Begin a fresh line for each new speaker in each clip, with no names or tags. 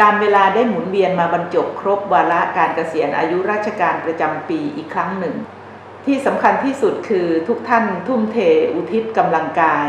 การเวลาได้หมุนเวียนมาบรรจบครบวาระการเกษียณอายุราชการประจำปีอีกครั้งหนึ่ง ที่สำคัญที่สุดคือทุกท่านทุ่มเทอุทิศกำลังกาย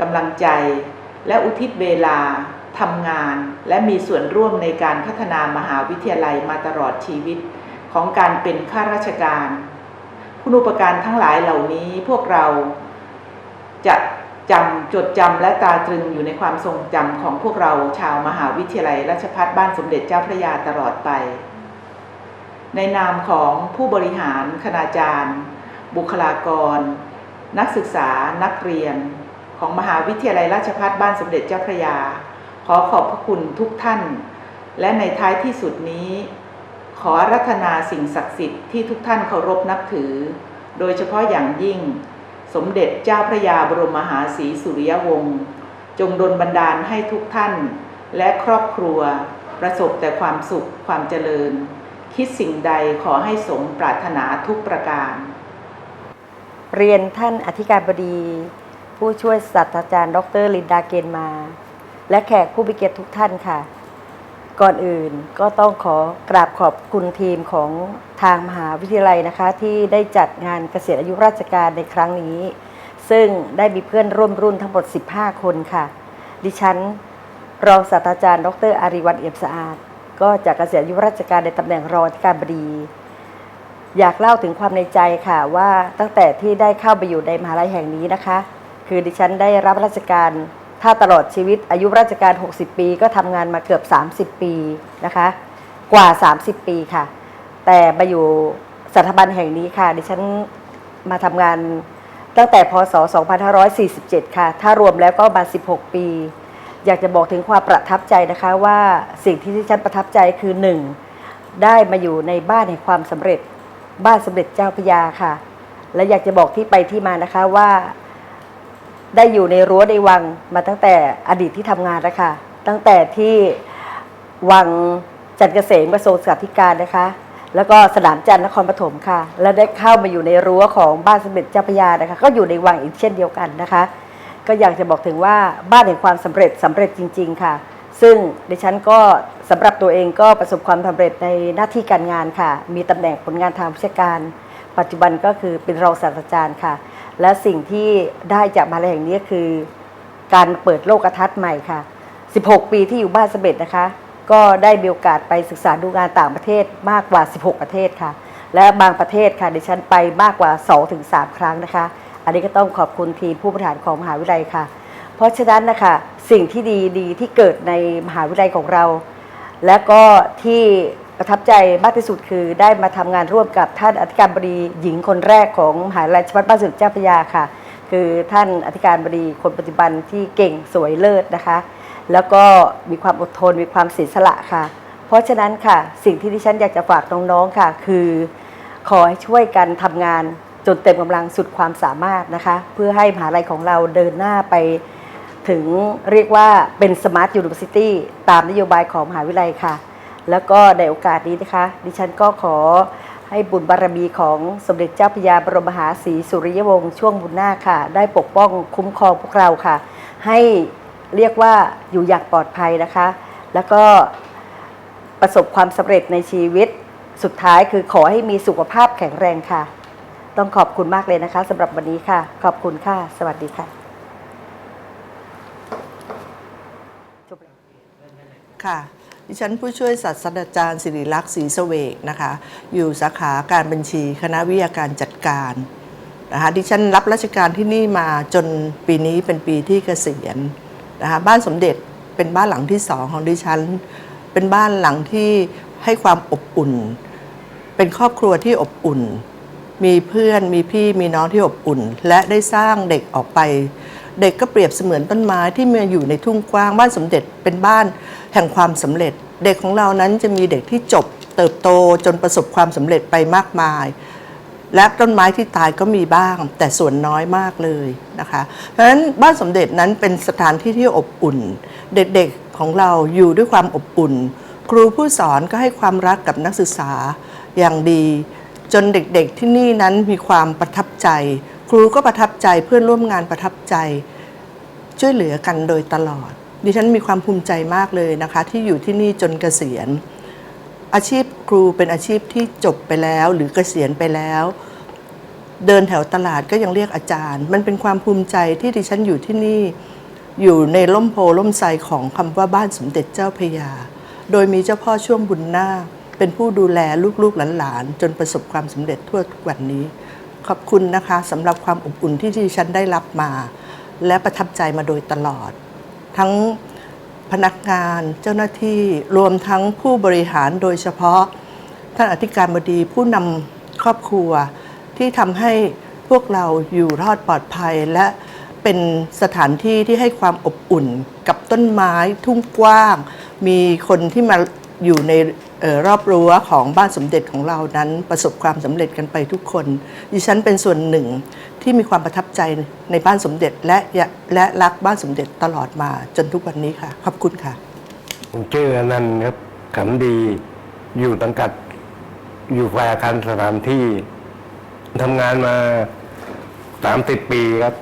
กำลังใจ และอุทิศเวลาทำงาน และมีส่วนร่วมในการพัฒนามหาวิทยาลัยมาตลอดชีวิตของการเป็นข้าราชการ คุณอุปการทั้งหลายเหล่านี้พวกเราจะ จำจดจำและตาตรึงอยู่ในความทรงจำของพวกเราชาวมหาวิทยาลัยราชภัฏบ้านสมเด็จเจ้าพระยาตลอดไป ในนามของผู้บริหารคณาจารย์ บุคลากร นักศึกษานักเรียน ของมหาวิทยาลัยราชภัฏบ้านสมเด็จเจ้าพระยา ขอขอบพระคุณทุกท่าน และในท้ายที่สุดนี้ ขอรัธนาสิ่งศักดิ์สิทธิ์ที่ทุกท่านเคารพนับถือ โดยเฉพาะอย่างยิ่ง สมเด็จเจ้าพระยาบรมมหาศรีสุริยวงศ์จงดลบันดาลให้ทุกท่าน และครอบครัว ประสบแต่ความสุขความเจริญ คิดสิ่งใดขอให้สมปรารถนาทุกประการ
เรียนท่านอธิการบดี ผู้ช่วยศาสตราจารย์ ดรลินดาเกนมา และแขกผู้มีเกียรติทุกท่านค่ะ ก่อนอื่นก็ต้องขอกราบขอบคุณทีมของทางมหาวิทยาลัยนะคะ ที่ได้จัดงานเกษียณอายุราชการในครั้งนี้ ซึ่งได้มีเพื่อนร่วมรุ่นทั้งหมด 15 คนค่ะ ดิฉัน รองศาสตราจารย์ ดรอาริวัตเอี่ยมสะอาด ก็จะเกษียณอายุราชการในตำแหน่งรองอธิการบดี อยากเล่าถึงความในใจค่ะว่าตั้งแต่ที่ได้เข้าไปอยู่ในมหาลัยแห่งนี้นะคะ คือดิฉันได้รับราชการ ถ้าตลอดชีวิตอายุราชการ 60 ปี ก็ทำงานมาเกือบ 30 ปีนะคะ กว่า 30 ปีค่ะ แต่มาอยู่สถาบันแห่งนี้ค่ะ ดิฉันมาทำงานตั้งแต่พศ 2547 ค่ะ ถ้ารวมแล้วก็มา 16 ปี อยากจะบอกถึงความประทับใจนะคะว่าสิ่งที่ดิฉันประทับใจคือ 1. ได้มาอยู่ในบ้านแห่งความสำเร็จ บ้านสมเด็จเจ้าพยาค่ะ และอยากจะบอกที่ไปที่มานะคะว่า ได้อยู่ในรั้วในวังมาตั้งแต่อดีตที่ทำงานนะคะตั้งแต่ที่วังจันเกษมกระทรวงศึกษาธิการนะคะ แล้วก็สนามจันทร์นครปฐมค่ะ แล้วได้เข้ามาอยู่ในรั้วของบ้านสมเด็จเจ้าพระยานะคะ ก็อยู่ในวังอีกเช่นเดียวกันนะคะ ก็อยากจะบอกถึงว่าบ้านแห่งความสำเร็จสำเร็จจริง ๆ ค่ะ ซึ่งดิฉันก็สำหรับตัวเองก็ประสบความสำเร็จในหน้าที่การงานค่ะ มีตำแหน่งผลงานทางวิชาการ ปัจจุบันก็คือเป็นรองศาสตราจารย์ค่ะ และสิ่งที่ได้จากมหาลัยแห่งนี้คือ การเปิดโลกทัศน์ใหม่ค่ะ 16 ปีที่อยู่บ้านสเด็จนะคะ ก็ได้มีโอกาสไปศึกษาดูงานต่างประเทศมากกว่า 16 ประเทศค่ะ และบางประเทศค่ะดิฉันไปมากกว่า 2-3 ครั้งนะคะ อันนี้ก็ต้องขอบคุณทีมผู้บริหารของมหาวิทยาลัยค่ะ เพราะฉะนั้นนะคะสิ่งที่ดีดีที่เกิดในมหาวิทยาลัยของเรา และก็ที่ ประทับใจมากที่สุดคือได้มาทำงานร่วมกับท่านอธิการบดีหญิงคนแรกของมหาวิทยาลัยราชภัฏบ้านสมเด็จเจ้าพระยาค่ะ คือท่านอธิการบดีคนปัจจุบันที่เก่งสวยเลิศนะคะ แล้วก็มีความอดทนมีความเสียสละค่ะ เพราะฉะนั้นค่ะสิ่งที่ดิฉันอยากจะฝากน้องๆค่ะ คือขอให้ช่วยกันทำงานจนเต็มกำลังสุดความสามารถนะคะ เพื่อให้มหาลัยของเราเดินหน้าไปถึงเรียกว่าเป็น Smart University ตามนโยบายของมหาวิทยาลัยค่ะ แล้วก็ในโอกาสนี้นะคะ ดิฉันก็ขอให้บุญบารมีของสมเด็จเจ้าพระยาบรมมหาศรีสุริยวงศ์ช่วงบุญนาคค่ะ ได้ปกป้องคุ้มครองพวกเราค่ะ ให้เรียกว่าอยู่อย่างปลอดภัยนะคะ แล้วก็ประสบความสำเร็จในชีวิตสุดท้ายคือขอให้มีสุขภาพแข็งแรงค่ะ ต้องขอบคุณมากเลยนะคะสำหรับวันนี้ค่ะ ขอบคุณค่ะ สวัสดีค่ะ
ค่ะ ดิฉันผู้ช่วยศาสตราจารย์สิริลักษณ์ศรีเสวกนะคะ อยู่สาขาการบัญชีคณะวิทยาการจัดการนะคะดิฉันรับราชการที่นี่มาจนปีนี้เป็นปีที่เกษียณนะคะบ้านสมเด็จเป็นบ้านหลังที่สองของดิฉัน เป็นบ้านหลังที่ให้ความอบอุ่น เป็นครอบครัวที่อบอุ่น มีเพื่อนมีพี่มีน้องที่อบอุ่น และได้สร้างเด็กออกไป เด็กก็เปรียบเสมือนต้นไม้ที่มาอยู่ในทุ่งกว้างบ้านสมเด็จเป็นบ้านแห่งความสำเร็จ เด็กของเรานั้นจะมีเด็กที่จบ เติบโตจนประสบความสำเร็จไปมากมาย และต้นไม้ที่ตายก็มีบ้าง แต่ส่วนน้อยมากเลยนะคะเพราะฉะนั้นบ้านสมเด็จนั้นเป็นสถานที่ที่อบอุ่น เด็กๆของเราอยู่ด้วยความอบอุ่น ครูผู้สอนก็ให้ความรักกับนักศึกษาอย่างดี จนเด็กๆที่นี่นั้นมีความประทับใจ ครูก็ประทับใจเพื่อนร่วมงานประทับใจช่วยเหลือกันโดยตลอด ดิฉันมีความภูมิใจมากเลยนะคะ ที่อยู่ที่นี่จนเกษียณ อาชีพครูเป็นอาชีพที่จบไปแล้วหรือเกษียณไปแล้ว เดินแถวตลาดก็ยังเรียกอาจารย์ มันเป็นความภูมิใจที่ดิฉันอยู่ที่นี่ อยู่ในร่มโพล่มไทรของคำว่าบ้านสมเด็จเจ้าพยา โดยมีเจ้าพ่อช่วงบุญนาคเป็นผู้ดูแลลูกๆหลานๆจนประสบความสำเร็จทั่วทุกวันนี้ ขอบคุณนะคะสำหรับความอบอุ่นที่ดิฉันได้รับมา และประทับใจมาโดยตลอด ทั้งพนักงานเจ้าหน้าที่รวมทั้งผู้บริหารโดยเฉพาะ ท่านอธิการบดีผู้นำครอบครัว ที่ทำให้พวกเราอยู่รอดปลอดภัยและเป็นสถานที่ที่ให้ความอบอุ่นกับต้นไม้ทุ่งกว้าง มีคนที่มาอยู่ใน รอบรั้วของบ้านสมเด็จของเรานั้นประสบความสำเร็จกันไปทุกคน ดิฉันเป็นส่วนหนึ่งที่มีความประทับใจในบ้านสมเด็จและและรักบ้านสมเด็จตลอดมาจนทุกวันนี้ค่ะ ขอบคุณค่ะ
ผมชื่ออนันต์ครับขำดีอยู่ตังกัดอยู่ฝ่ายอาคารสถานที่ทำงานมาสามสิบปีครับ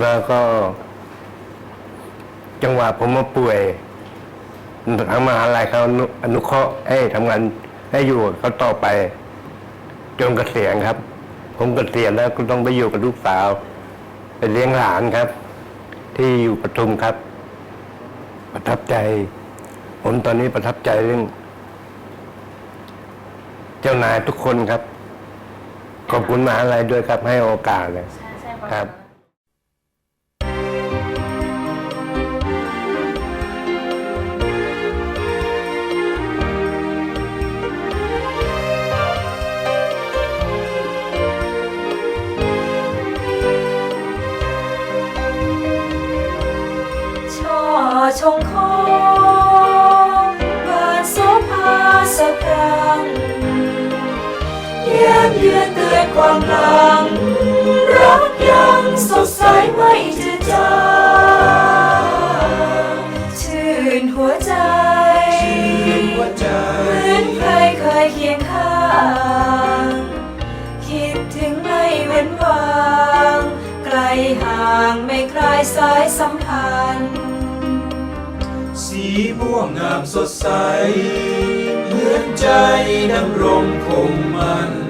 แล้วก็ จังหวะผมมาป่วย ทางมหาลัยเขาอนุอนุเคราะห์ให้ทำงานให้อยู่กับเขาต่อไป จนเกษียณครับ ผมเกษียณแล้วก็ต้องไปอยู่กับลูกสาว ไปเลี้ยงหลานครับ ที่อยู่ปทุมครับ ประทับใจ ผมตอนนี้ประทับใจเรื่อง เจ้านายทุกคนครับ ขอบคุณมหาลัยด้วยครับให้โอกาสเลยครับ
ความหลัง รักยังสดใสไม่จืดจางชื่นหัวใจเหมือนใครเคยเคียงข้าง คิดถึงไม่เว้นวาง ไกลห่างไม่คลายสายสัมพันธ์
สีม่วงงามสดใส เหมือนใจดำรงคงมัน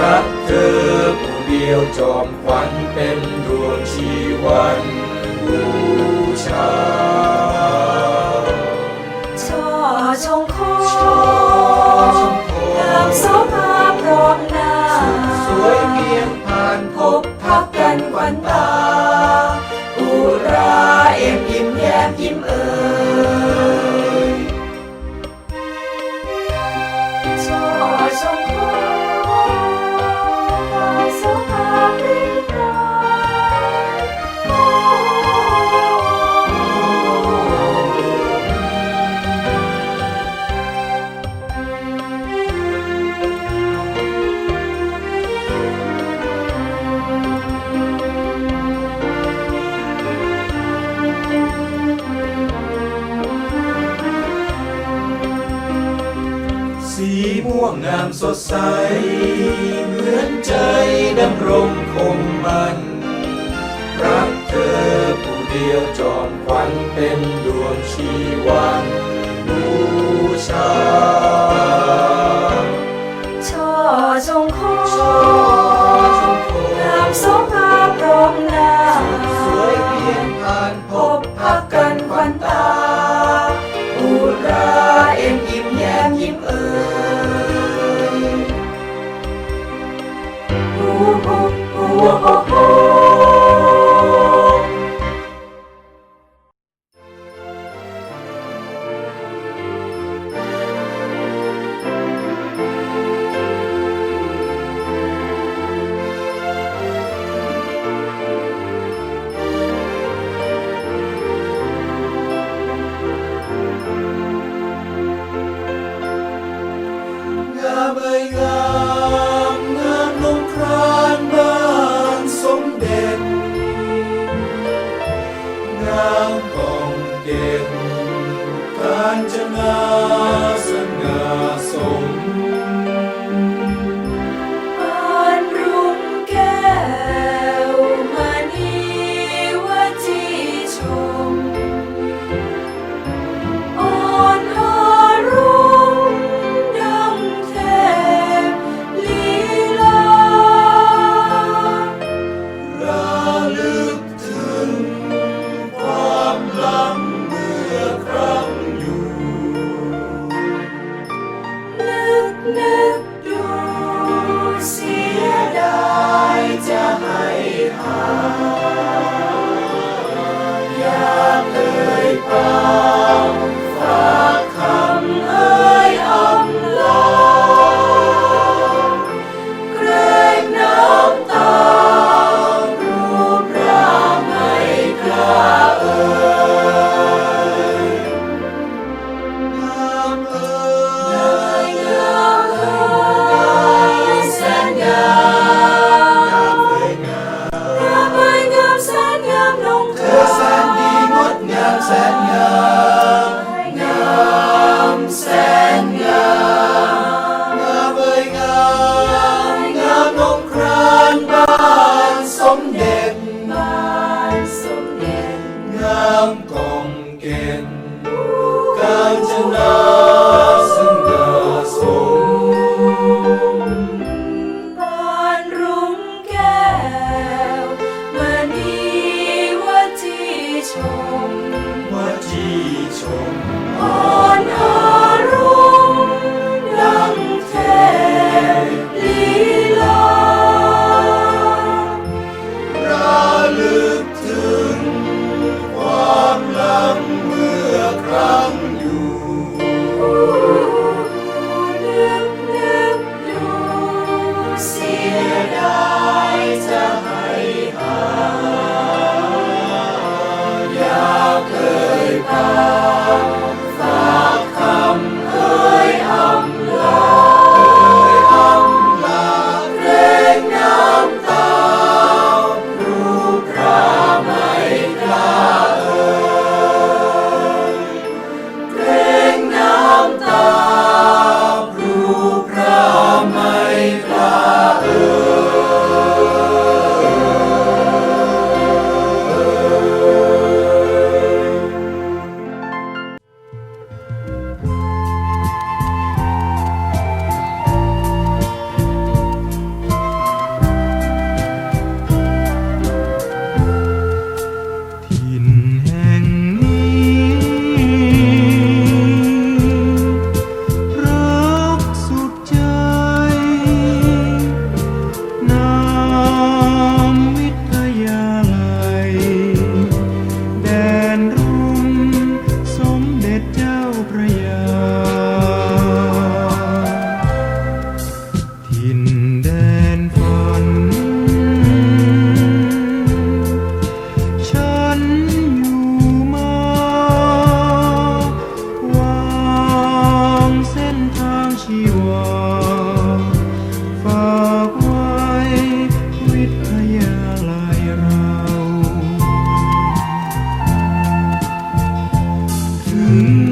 รักเธอผู้เดียวจอมขวัญเป็นดวงชีวันบูชา
ช่อชงโค
ช่อา งา
ม
กองเก็บการจนาสง่ Mm-hmm.